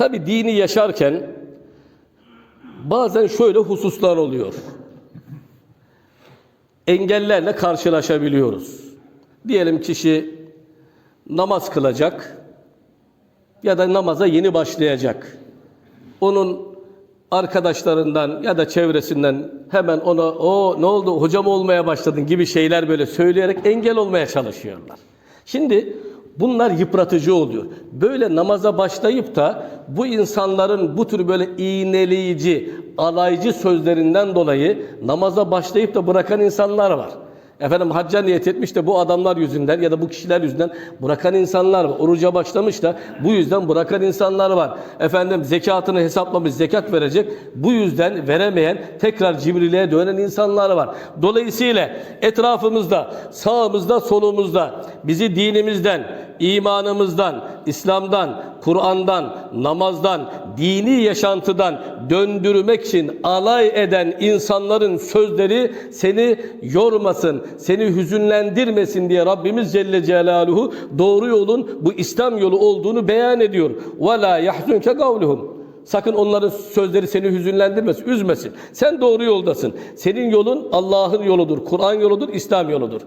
Tabi dini yaşarken bazen şöyle hususlar oluyor. Engellerle karşılaşabiliyoruz. Diyelim kişi namaz kılacak ya da namaza yeni başlayacak. Onun arkadaşlarından ya da çevresinden hemen ona o ne oldu hocam olmaya başladın gibi şeyler böyle söyleyerek engel olmaya çalışıyorlar. Şimdi bunlar yıpratıcı oluyor. Böyle namaza başlayıp da bu insanların bu tür böyle iğneleyici, alaycı sözlerinden dolayı namaza başlayıp da bırakan insanlar var. Efendim hacca niyet etmiş de bu adamlar yüzünden ya da bu kişiler yüzünden bırakan insanlar var. Oruca başlamış da bu yüzden bırakan insanlar var. Efendim zekatını hesaplamış zekat verecek. Bu yüzden veremeyen tekrar cimriliğe dönen insanlar var. Dolayısıyla etrafımızda, sağımızda, solumuzda bizi dinimizden, imanımızdan, İslam'dan, Kur'an'dan, namazdan, dini yaşantıdan döndürmek için alay eden insanların sözleri seni yormasın, seni hüzünlendirmesin diye Rabbimiz Celle Celaluhu doğru yolun bu İslam yolu olduğunu beyan ediyor. وَلَا يَحْزُنْكَ قَوْلُهُمْ Sakın onların sözleri seni hüzünlendirmesin, üzmesin. Sen doğru yoldasın. Senin yolun Allah'ın yoludur, Kur'an yoludur, İslam yoludur.